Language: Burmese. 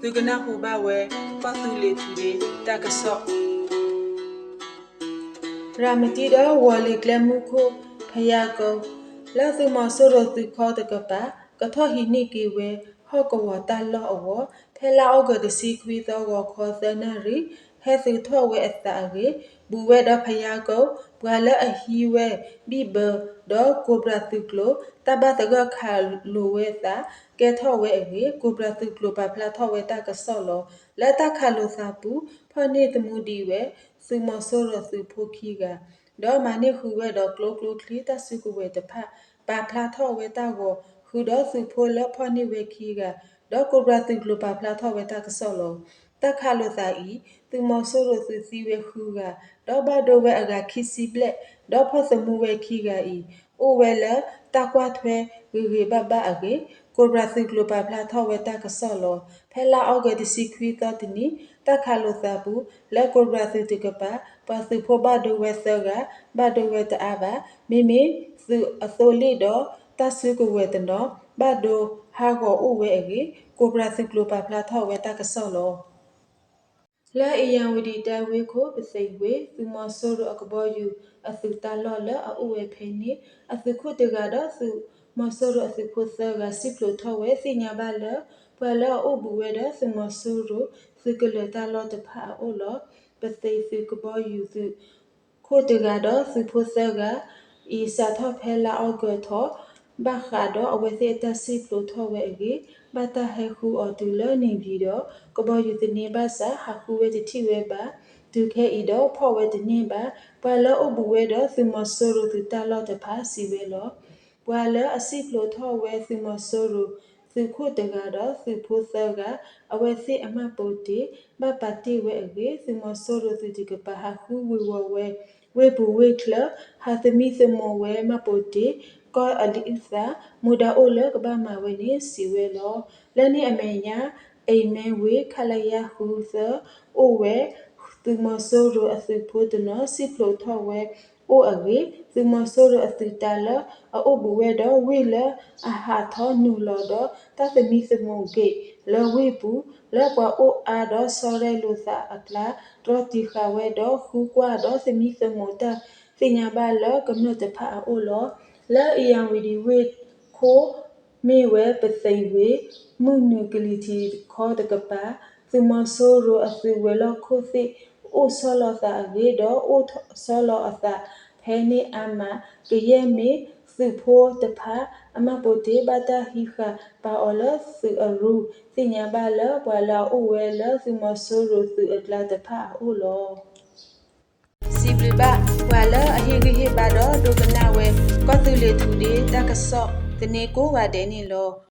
သူကနာဟူဘဝဲပတ်သူလေသူတွေတကဆော့ရာမတိတော့ဝလီကလမှုခုဖယာကောလာသူမဆိုရသူခေါ်တကပါကထောဟိနိကေဝဲဟော့ကဝတာလောအဝဖဲလာအောကဒစီခွေသောဝခေါ်သနာရီဟဲသူထောဝဲအတာရေ ဘူဝဲတော့ဖယာကောဘွာလအဟီဝဲဘီဘတော့ကိုဘရာသူကလိုတဘတကခါလိုဝဲတာကဲထောဝဲအဝေကိုဘရာသူကလိုပါဖလာထောဝဲတာကဆော့လောလက်တခါလိုစာပူဖော်နေတမှုဒီဝဲစုမဆိုရစုဖိုခီကဒေါ်မနိခူဝဲတော့ကလိုကလိုခလီတဆုကဝဲတဖပါဖလာထောဝဲတာကိုခူတော့စုဖိုလဖော်နေဝဲခီကဒေါ်ကိုဘရာသူကလိုပါဖလာထောဝဲတာကဆော့လော တခါလိုစာဤသူမဆိုရစုစီဝဲခူကဒေါ်ဘဒိုဝဲအကခီစီဘလက်ဒေါ်ဖော့စမှုဝဲခီကဤအိုဝဲလတကွာထွဲဂေဂေဘဘအကေကိုဘရာသူကလိုပါဖလာထောဝဲတာကဆော့လောဖဲလာအောက်ကဒီစီခွီတတနီတခါလိုစာဘူးလက်ကိုဘရာသူတကပါပါစုဖို့ဘဒိုဝဲဆကဘဒိုဝဲတအဘမိမိသူအစိုးလိတော့တဆုကဝဲတနောဘဒိုဟာကိုဥဝဲအကေကိုဘရာသူကလိုပါဖလာထောဝဲတာကဆော့လော လာအယံဝဒီတဝေကိုပစိဝေသူမဆိုရအကဘောယူအသုတလောလအဥဝေဖေနိအသုခုတကတော့သူမဆိုရအသုခုသကစိပလိုထဝဲစညာဘလပလအဘူဝဲဒသူမဆိုရသူကလတလောတဖာအိုလပစိသူကဘောယူသူခိုတကတော့သူဖို့သကဤစာထဖဲလာအောက်ကထောဘာခါတော့အဝစေတစိပလိုထဝဲအကြီး ဘတာဟဲခုအတူလနေပြီးတော့ကဘောယူတနေပါစာဟာခုဝဲတတိဝဲပါဒုခဲဤတော့ဖော်ဝဲတနေပါပလောအဘူဝဲတော့သူမဆိုရသူတလောတဖာစီဝဲလောဘွာလအစိပလိုထောဝဲသူမဆိုရသူခုတကတော့သူဖို့သကအဝဲစေအမပုတိမပတိဝဲအကြီးသူမဆိုရသူဒီကပါဟာခုဝဲဝဲဝဲဘူဝဲကလဟာသမီသမဝဲမပုတိ ကောအလီအစ်သာမူဒါအိုလကဘာမဝဲနေစီဝဲလောလနေအမေညာအိမ်မဲဝေခလယဟူသအိုဝဲသူမဆိုးရအသုဖို့တနစိဖလိုထောဝဲအိုအဝေသူမဆိုးရအသုတလအိုဘူဝဲတော့ဝေလအဟာသောနူလောတော့တသမီသမုန်ကေလဝေပူလပွားအိုအာတော့ဆော်ရဲလူသာအကလာတော့တီခဝဲတော့ခူကွာတော့သမီသမုန်တာစညာပါလကမြတ်တဖာအိုလော လာအီယံဝီဒီဝေခိုမေဝဲပသိဝေမုန်နုကလီတီခေါ်တကပါသူမဆိုးရအသုဝဲလခိုသိအိုဆောလသာဝေတော့အိုဆောလအသာဖဲနေအမကရဲမေသူဖိုးတဖာအမပိုတေဘတာဟိခပါအောလသူအရူစညာပါလဘွာလာအိုဝဲလသူမဆိုးရသူအကလာတဖာအိုလောစီဘလဘဝါလအဟိဂိဟိပါတော့ဒုကနာဝဲ ကောတူလေသူဒီတကဆော့တနေကိုဝါတဲနေလော